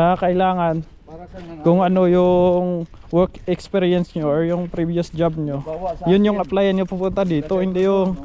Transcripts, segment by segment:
Ah, kailangan kung ano yung work experience nyo or yung previous job nyo. Yun yung applyan nyo pupunta dito, hindi yung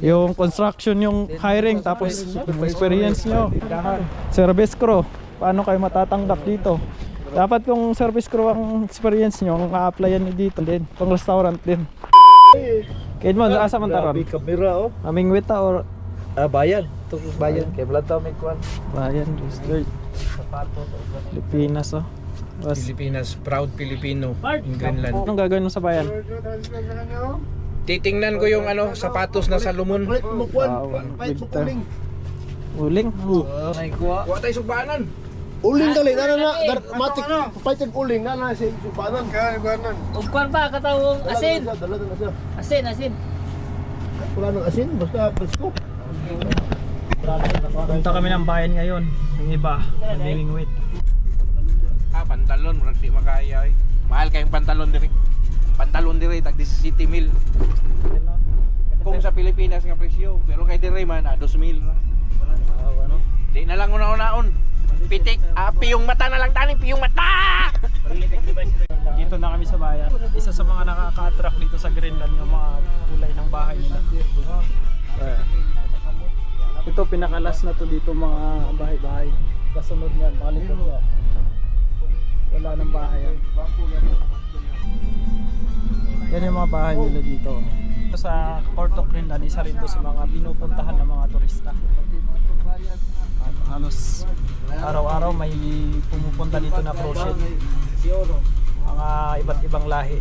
yung construction yung hiring tapos experience nyo. Service crew, paano kayo matatanggap dito? Dapat kung service crew ang experience nyo, ang a-applyan nyo dito din, pang restaurant din. Kaya mo, asa man taron? Kamera oh. Aming wita or Ah, bayan. Ito bayan. Kaya wala daw may kwan. bayan, registered. Pilipinas oh. Bas, Pilipinas, proud Filipino in Greenland. anong gagawin mo sa bayan? Titingnan ko yung ano, sapatos na kwan. Wow, bigta. kuling. Uling? Ay kuha. Kuha tayo sugbanan. Uling dali na na na. Matik. Pahit uling na na si Subanan. Kaya ibanan. Ugkuan pa katawong asin. Asin, asin. Wala nang asin. Basta presko. Punta kami ng bayan ngayon. Yung iba, namimingwit. Ah, pantalon, murag di makaya eh. Mahal kayong pantalon diri. Pantalon diri tag 17 mil. Kung sa Pilipinas nga presyo, pero kay diri man ah, 2 mil na. ano? Di na lang una-unaon. Pitik, ah, piyong mata na lang tani, piyong mata. Dito na kami sa bayan. Isa sa mga nakaka-attract dito sa Greenland yung mga kulay ng bahay nila. Ayan. Ito pinakalas na to dito mga bahay-bahay. Kasunod niyan, balikan niya. Wala nang bahay yan. Yan yung mga bahay nila dito. Sa Port of Greenland, isa rin to sa mga pinupuntahan ng mga turista. At halos araw-araw may pumupunta dito na cruise ship. Mga iba't ibang lahi.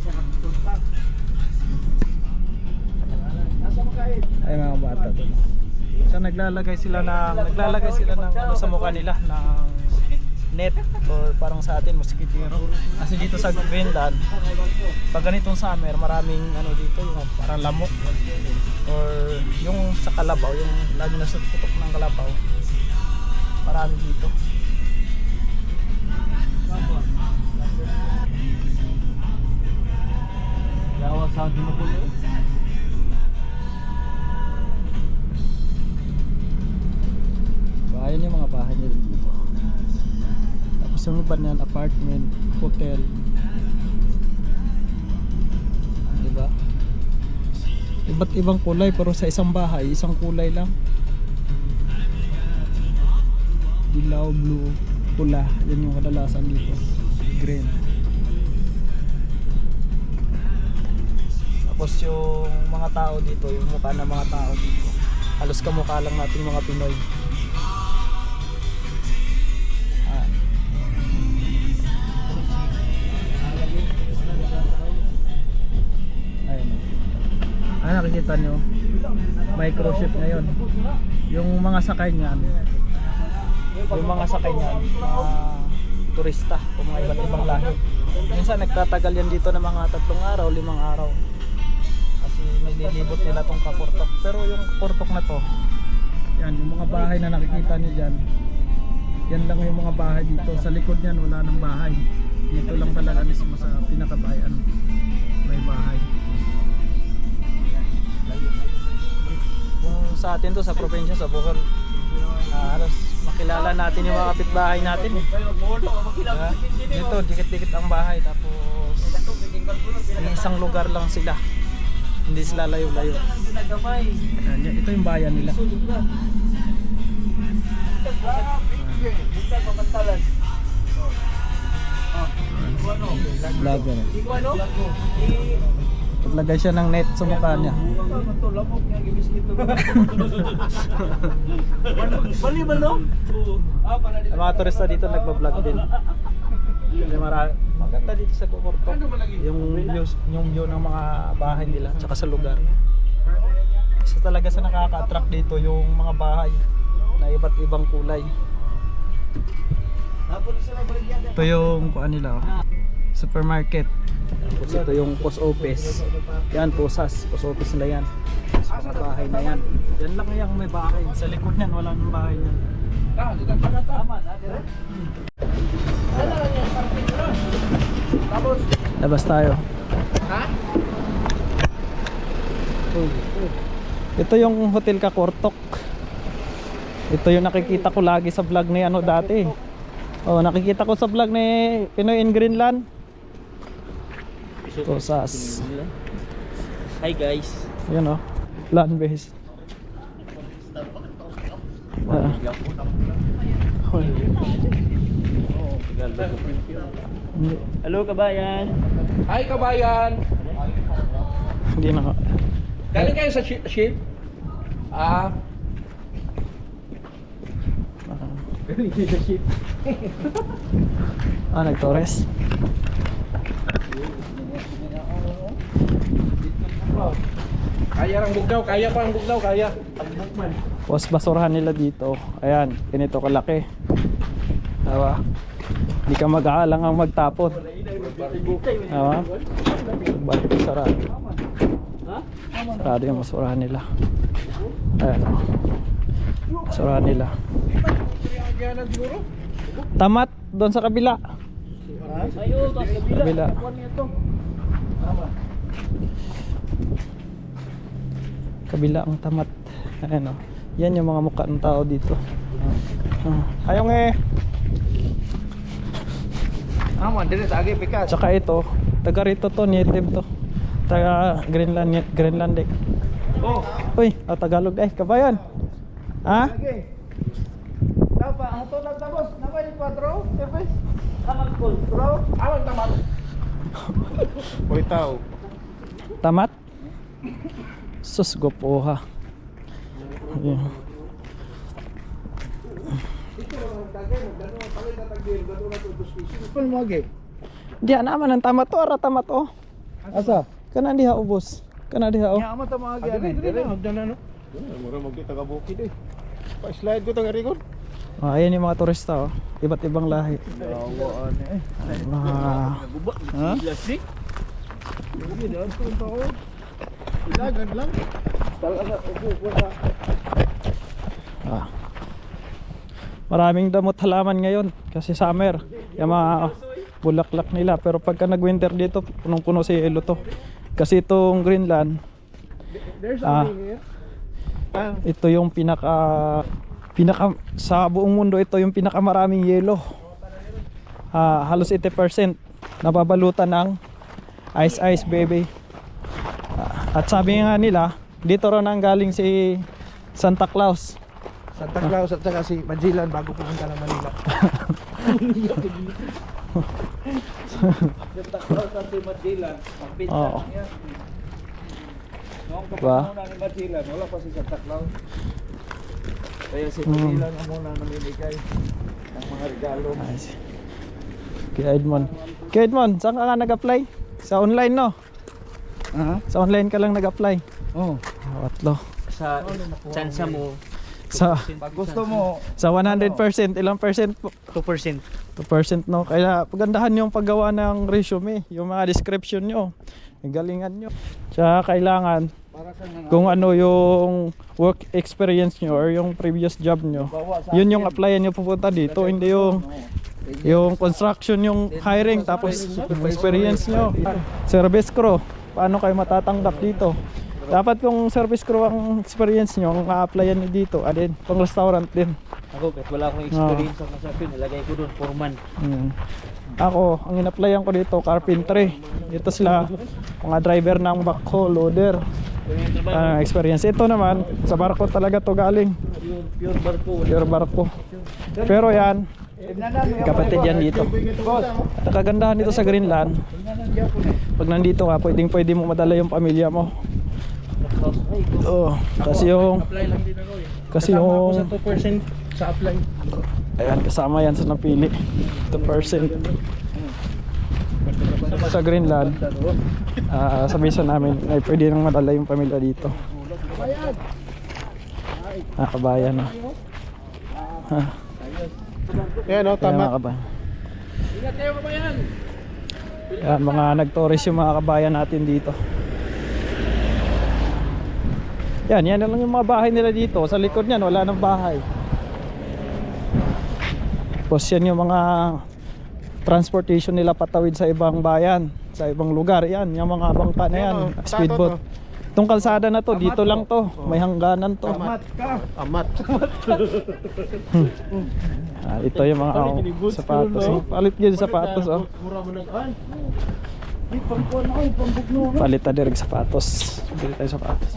Ay mga bata to. So naglalagay sila ng naglalagay sila ng ano sa mukha nila ng net or parang sa atin mosquitero. Kasi dito sa Greenland, pag ganitong summer, maraming ano dito yung parang lamok or yung sa kalabaw, yung lagi na sa putok ng kalabaw. Marami dito. Lawak sa kulo. Bayan yung mga bahay nila dito. Tapos yung iba na yan, apartment, hotel. Diba? Iba't ibang kulay pero sa isang bahay, isang kulay lang. Dilaw, blue, pula. Yan yung kadalasan dito. Green. Tapos yung mga tao dito, yung mukha ng mga tao dito. Halos kamukha lang natin mga Pinoy. Ah, nakikita nyo? Microchip ngayon. Yung mga sakay niyan, yung mga sakay niyan, mga turista o mga iba't ibang lahi. Minsan nagtatagal yan dito ng mga tatlong araw, limang araw. Kasi may nila tong kapurtok. Pero yung kapurtok na to, yan, yung mga bahay na nakikita niyo dyan, yan lang yung mga bahay dito. Sa likod niyan wala nang bahay. Dito lang talaga mismo sa pinakabayan may bahay. Sa atin to sa probinsya sa Bohol, halos makilala natin yung mga kapitbahay natin. Eh. Diba? Dito dikit-dikit ang bahay tapos isang lugar lang sila. Hindi sila layo-layo. Ito yung bayan nila. Vlogger. Naglagay siya ng net sa mukha niya. Bali ba no? Ang mga turista dito nagbablog din. Kasi marami, maganda dito sa Kukurto. Yung view, yung view ng mga bahay nila tsaka sa lugar. Isa talaga sa nakaka-attract dito yung mga bahay na iba't ibang kulay. Ito yung kuan nila oh. Supermarket. Tapos ito yung post office. Yan, posas. Post office nila yan. Sa mga bahay na yan. Yan lang yung may bahay. Sa likod niyan, wala nang bahay niyan. Labas tayo. Ha? Ito yung Hotel Kakortok. Ito yung nakikita ko lagi sa vlog ni ano dati. Oh, nakikita ko sa vlog ni Pinoy in Greenland. Tosas. Hi guys. Yun oh. Land base. Hindi, Hello kabayan. Hi kabayan! hindi na nga. Galing kayo sa ship? ship? Ah, Ah, nag-Torres. kaya ang bugnaw, kaya pa ang bugnaw, kaya. Tapos basurahan nila dito. Ayan, ganito kalaki. Diba? Hindi ka mag-aalang ang magtapon. Diba? Balik sarado. Sarado yung basurahan nila. Ayan. oh. Basurahan nila. Tamat doon sa kabila. Kabila. Kabila. Kabila ang tamat. Ayan o. Yan yung mga mukha ng tao dito. Ah. Ayong eh. Aman, dire sa agi pikas. Tsaka ito, taga rito to, native to. Taga Greenland, Greenland eh. Oh, Uy, ah, Tagalog eh, kabayan. Ha? agi. Tapa, ato lang tapos, nabay 4, service. Amag call. Bro, awan tamat. Hoy tao. Tamat? Sus, gopoha. Ayan. Pun mo agi. Di naman ang tamat to, ara tamat oh. Asa? Kana diha ubos. Kana diha oh. Nya amat ta mga agi. Dire, dire na, hagdan na no. Mura mo kita ka bukid eh. Pa-slide ko tang arikon. Ah, ayan yung mga turista oh. Iba't ibang lahi. Awaan eh. Mga Ha? Sige, daan ko pa ko. Ilagan lang. Talaga upo ko sa. ah. Maraming damot halaman ngayon kasi summer. Yung mga bulaklak nila pero pagka nag-winter dito punong-puno si yelo to. Kasi itong Greenland There's Ah. here. Ah, ito yung pinaka pinaka sa buong mundo ito yung pinakamaraming yelo. Ah, halos 80% nababalutan ng ice ice baby. Ah, at sabi nga nila, dito ron ang galing si Santa Claus. Santa Claus at saka si Magellan bago pumunta ng Manila. Santa Claus at si Magellan. Magpinta Oo. lang yan. Noong Diba? kapanahon ni Magellan, wala pa si Santa Claus. Kaya si Mm. Magellan ang muna namimigay ng mga regalo. Nice. Kaya Edmond. Kaya Edmond, saan ka nga nag-apply? Sa online no? Aha. Sa online ka lang nag-apply. Oh. Oh, atlo. Sa tsansa mo, Sa Pag gusto mo, sa 100%, ilang percent po? 2%. 2% no. Kaya pagandahan yung paggawa ng resume, yung mga description nyo. Galingan nyo. Tsaka kailangan para sa mga kung ano yung work experience nyo or yung previous job nyo. Yun yung applyan nyo pupunta dito, hindi yung yung construction yung hiring tapos experience nyo. Service crew, paano kayo matatanggap dito? Dapat kung service crew ang experience nyo, ang a-applyan nyo dito, adin, pang restaurant din. Ako, kahit wala akong experience sa kasapin, nilagay ko doon, foreman. Mm. Ako, ang in-applyan ko dito, carpentry. Dito sila, mga driver ng backhoe, loader. Ah, experience. Ito naman, sa barko talaga to galing. pure barko. Pure barko. Pero yan, kapatid yan dito. At ang kagandahan dito sa Greenland, pag nandito ka, pwedeng pwede mo madala yung pamilya mo. Oo, kasi yung, kasi Kasama ako yung, sa 2% sa apply. ayan, kasama yan sa napili. 2%. Sa Greenland, ah sabi sa namin, ay pwede nang madala yung pamilya dito. Ah, kabayan na. Ha, Yan oh, kaya tama. mga kabayan. Ingat kayo kabayan. Yan, mga nag-tourist yung mga kabayan natin dito. Yan, yan lang yung mga bahay nila dito. Sa likod niyan, wala nang bahay. Tapos yan yung mga transportation nila patawid sa ibang bayan, sa ibang lugar. Yan, yung mga bangka na yan, Yan, oh, speedboat. Itong kalsada na to, dito lang to. May hangganan to. Amat ka. Amat. Ah, ito yung mga oh, sapatos. Palit yun sapatos oh. Mura mo nag ay. Palit na direct sapatos. Bili tayo sapatos.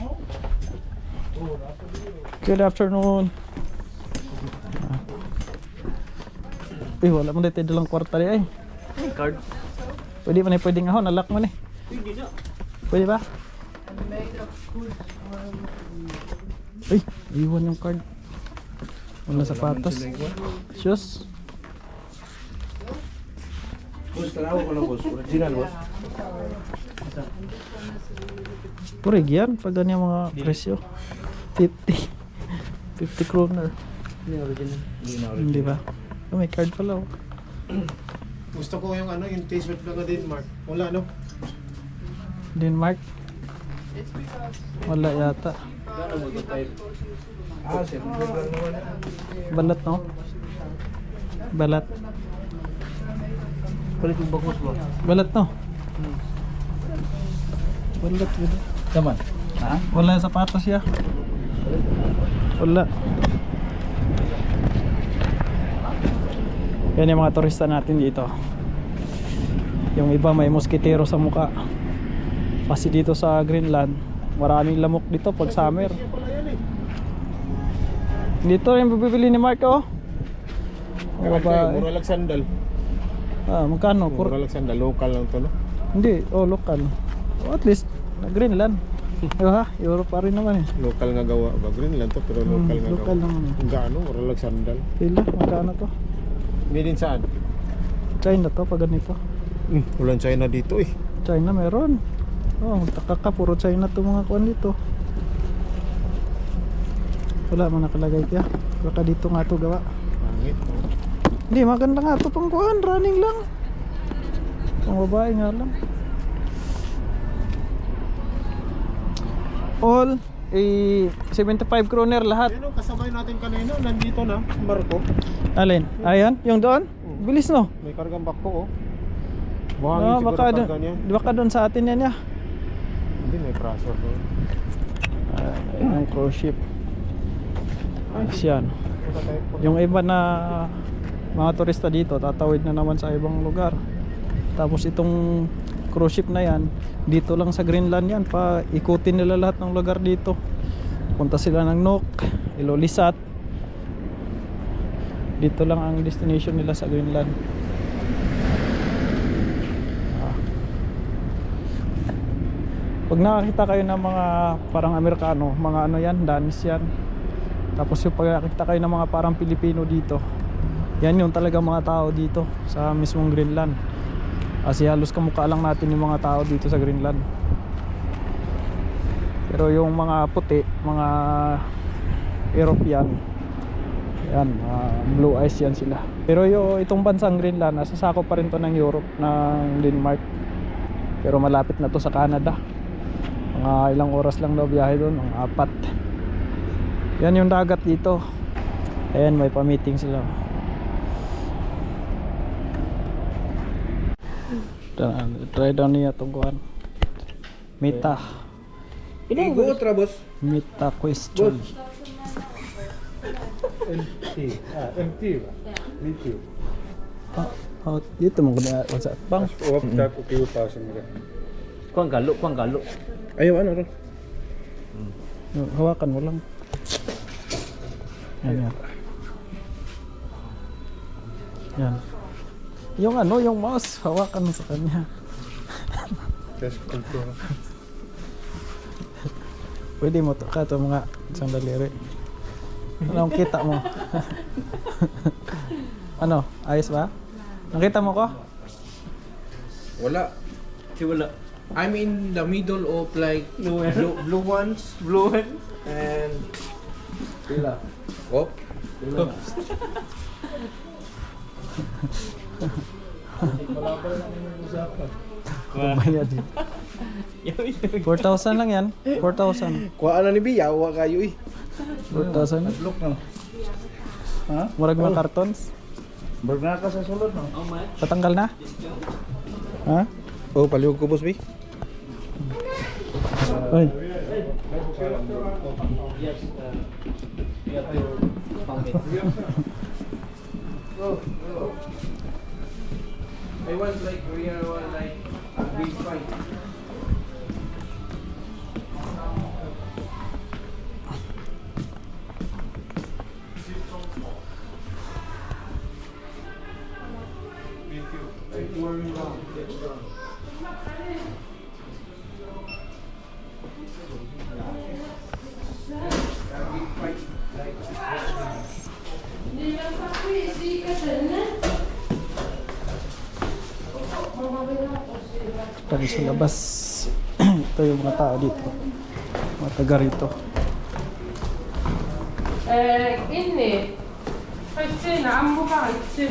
Good afternoon. Eh, wala mo dito dalang kwarta rin ay. Card. Pwede mo na pwedeng ako, nalak mo na. Pwede ba? Ay, iwan yung card. Wala sapatos. Shoes. Boss, tanawa ko lang boss. Original boss. Purig yan, pag ganyan mga presyo. 50. 50 kroner. Hindi ba? Oh, may card pala oh. Gusto ko yung ano, yung t-shirt lang na Denmark. Wala no? Denmark. Wala yata. Balat no? Balat. Palit yung bagos boss. Balat no? Balat balat. Taman. Ha? Wala sapatos siya. Wala. Yan yung mga turista natin dito. Yung iba may moskitero sa muka. Kasi dito sa Greenland, maraming lamok dito pag summer. Dito rin bibili ni Marco. Mga Okay, babae. mura lang sandal. Ah, magkano? Mura lang sandal. Local lang to no? Hindi, oh local. Oh, at least na Greenland. Ha, Europe pa rin naman eh. Local nga gawa ba? Greenland to pero Hmm, local nga local gawa. naman eh. Ang gaano, mura lang sandal. Pila, magkano to? Made in saan? China to pag ganito. Hmm, walang China dito eh. China meron. Oh, magtaka ka, puro China to mga kuan dito. Wala mo nakalagay kaya. Baka dito nga to gawa. Pangit. no? Hindi, maganda nga to pang kuan, running lang. Pang babae nga lang. All eh 75 kroner lahat. Oh, kasabay natin kanina, nandito na, Marco. Alin? Ayan, yung doon? Bilis no? May kargang bakpo oh. Ah, baka doon, karga niya. baka doon sa atin yan ya. Hindi, may pressure doon. Ah, yung cruise ship. Ayos yan. Yung iba na mga turista dito, tatawid na naman sa ibang lugar. Tapos itong cruise ship na yan, dito lang sa Greenland yan, pa ikutin nila lahat ng lugar dito. Punta sila ng Nook, Ilolisan. Dito lang ang destination nila sa Greenland. Pag nakakita kayo ng mga parang Amerikano, mga ano yan, Danish yan. Tapos yung pagkakita kayo ng mga parang Pilipino dito, yan yung talaga mga tao dito sa mismong Greenland. Kasi halos kamukha lang natin yung mga tao dito sa Greenland. Pero yung mga puti, mga European, yan, mga blue eyes yan sila. Pero yung itong bansang Greenland, nasasako pa rin to ng Europe, ng Denmark. Pero malapit na to sa Canada. Mga ilang oras lang daw biyahe doon, mga apat. Yan yung dagat dito. Ayan, may pa-meeting sila. Try down niya itong kuhan. Meta. Igo otra boss. Meta question. MT. Ah, MT ba? MT. Ah, ah, dito mo kung sa bang. Uwap tak ukiw pa sa mga. Kuang galo, kuang galo. Ayaw ano ron? Hawakan mo lang. Yan yan. Yan. Yung ano, yung mouse, hawakan mo sa kanya. Test control. Pwede mo to ka to mga isang daliri. Anong kita mo? ano? Ayos ba? Nakita mo ko? Wala. Si wala. I'm in the middle of like blue, blue ones, Blue one. And pila. oh, Pila. Bayad din. 4,000 lang yan. 4,000. Kuha na ni Biya, wa kayo eh. 4,000. Look no. Ha? Murag mga cartons. Berg na ka sa sulod no. Patanggal na? Ha? Oh, palihog ko boss bi. Oy. Yes, uh, you have to pump it. I want like real one like big fight. Tari sa labas. Ito yung mga tao dito. Mga taga rito. Eh, inni. Kaitse na, ammo ka, kaitse.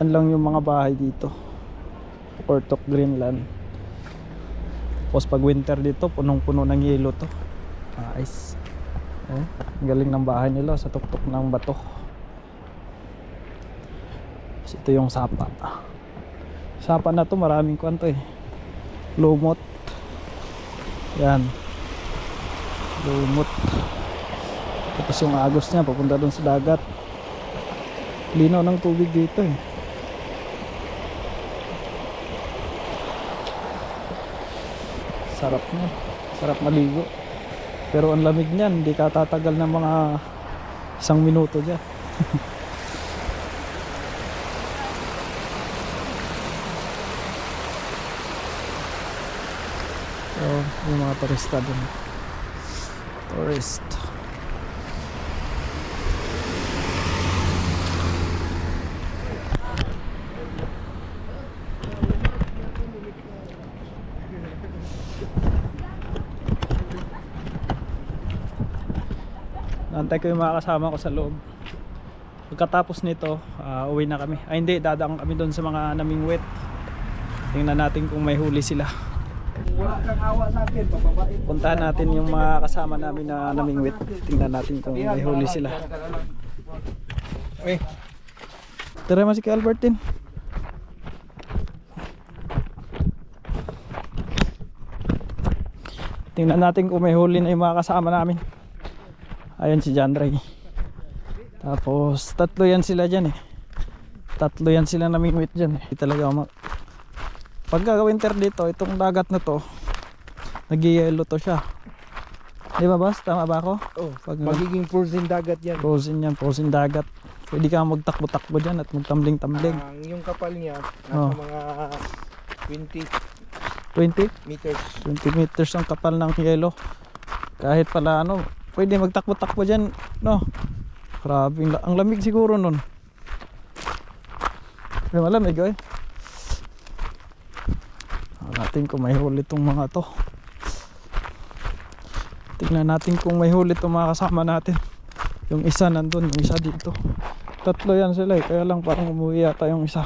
Yan lang yung mga bahay dito. Ortok Greenland. Tapos pag winter dito, punong-puno ng yelo to. Ah, ice. Ang galing ng bahay nila sa tuktok ng bato. Tapos ito yung sapa. Sapa na to, maraming kwanto eh. Lumot. Yan. Lumot. Tapos yung agos niya, papunta doon sa dagat. Linaw ng tubig dito eh. Sarap niya. Sarap maligo. Pero ang lamig niyan, hindi ka tatagal ng mga isang minuto dyan. so, yung mga turista dun. Tourist. Nantay ko yung mga kasama ko sa loob. Pagkatapos nito, ah, uwi na kami. Ay hindi, dadaan kami doon sa mga namingwit. Tingnan natin kung may huli sila. Wala kang awa sa akin, pababain. Puntahan natin yung mga kasama namin na namingwit. Tingnan natin kung may huli sila. Eh, Tara mo si Albertin. Tingnan natin kung may huli na yung mga kasama namin. Ayun si John Ray. Tapos tatlo yan sila dyan eh. Tatlo yan sila namingwit dyan eh. Di talaga ma- Pagka winter dito, itong dagat na to, nag-yellow to siya. Di ba boss? Tama ba ako? Oh, Pag magiging frozen dagat yan. frozen yan, frozen dagat. Pwede ka magtakbo-takbo dyan at magtambling-tambling. Ang yung kapal niya, nasa Oh. mga 20 20? meters. 20 meters ang kapal ng yelo. Kahit pala ano, pwede magtakbo-takbo dyan, no? Grabe, ang la- ang lamig siguro nun. May malamig eh. Natin kung may huli itong mga to. Tingnan natin kung may huli itong mga kasama natin. Yung isa nandun, yung isa dito. Tatlo yan sila eh, kaya lang parang umuwi yata yung isa.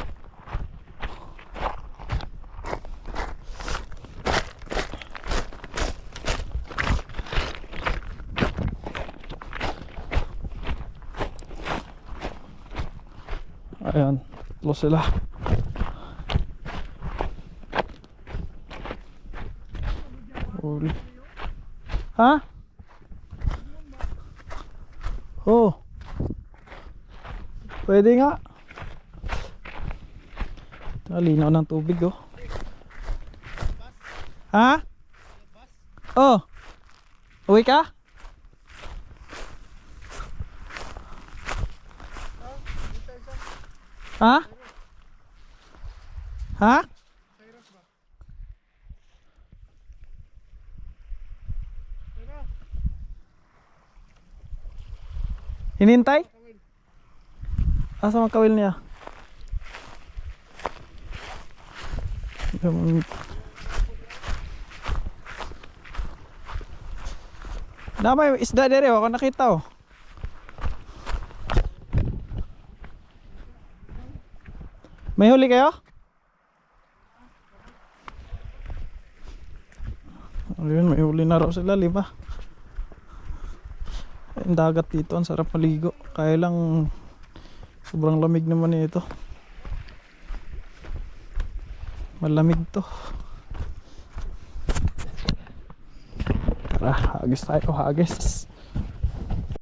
Ayan, tatlo sila. Huli. Ha? Oh. Pwede nga. Talinaw ng tubig oh. Ha? Oh. Uwi ka? Ha? Ha? Hinintay? Asa ang kawil niya? Yung- Na may isda dere, ako nakita oh. May huli kayo? Ayun, may huli na raw sila, lima. Yung dagat dito, ang sarap maligo. Kaya lang sobrang lamig naman ito. Malamig to. Tara, hagis tayo, hagis.